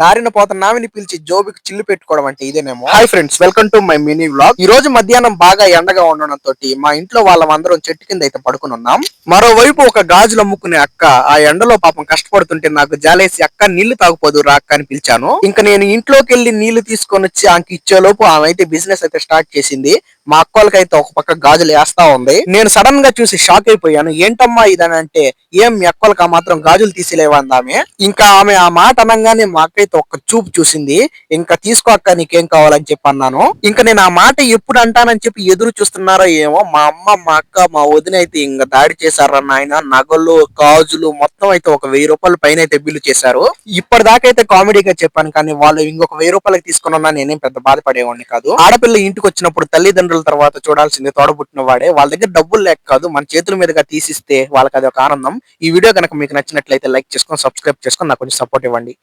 దారిన పోతున్నామని పిలిచి జోబికి చిల్లు పెట్టుకోవడం అంటే ఇదేనేమో. Hi friends welcome to my mini vlog ఈ రోజు మధ్యాహ్నం బాగా ఎండగా ఉండడం తోటి మా ఇంట్లో వాళ్ళందరం చెట్టు కింద అయితే పడుకుని ఉన్నాం. మరోవైపు ఒక గాజులు అమ్ముకునే అక్క ఆ ఎండలో పాపం కష్టపడుతుంటే నాకు జాలేసి అక్క నీళ్ళు తాగుపోదు రా అక్క అని పిలిచాను. ఇంకా నేను ఇంట్లోకి వెళ్ళి నీళ్ళు తీసుకొని వచ్చి ఆమెకి ఇచ్చేలోపు ఆమె అయితే బిజినెస్ అయితే స్టార్ట్ చేసింది. మా అక్కలకైతే ఒక పక్క గాజులు వేస్తా ఉంది. నేను సడన్గా చూసి షాక్ అయిపోయాను. ఏంటమ్మా ఇదని అంటే ఏం మీ అక్కలకి ఆ మాత్రం గాజులు తీసిలేవంది ఆమె. ఇంకా ఆమె ఆ మాట అనగానే మా అయితే ఒక్క చూపు చూసింది ఇంకా తీసుకో అక్క నీకేం కావాలని చెప్పి అన్నాను. ఇంకా నేను ఆ మాట ఎప్పుడు అంటానని చెప్పి ఎదురు చూస్తున్నారో ఏమో మా అమ్మ మా అక్క మా వదిన అయితే ఇంకా దాడి చేశారా నాయన? నగలు గాజులు మొత్తం అయితే ఒక వెయ్యి రూపాయల పైన అయితే బిల్లు చేశారు. ఇప్పటిదాకా అయితే కామెడీగా చెప్పాను కానీ వాళ్ళు ఇంకొక వెయ్యి రూపాయలకి తీసుకున్నా నేనేం పెద్ద బాధపడేవాడిని కాదు. ఆడపిల్ల ఇంటికి వచ్చినప్పుడు తల్లిదండ్రుల తర్వాత చూడాల్సింది తోడబుట్టిన వాడే. వాళ్ళ దగ్గర డబ్బులు లేక కాదు మన చేతుల మీదుగా తీసిస్తే వాళ్ళకి అది ఒక ఆనందం. ఈ వీడియో కనుక మీకు నచ్చినట్లయితే లైక్ చేసుకొని సబ్స్క్రైబ్ చేసుకొని నాకు కొంచెం సపోర్ట్ ఇవ్వండి.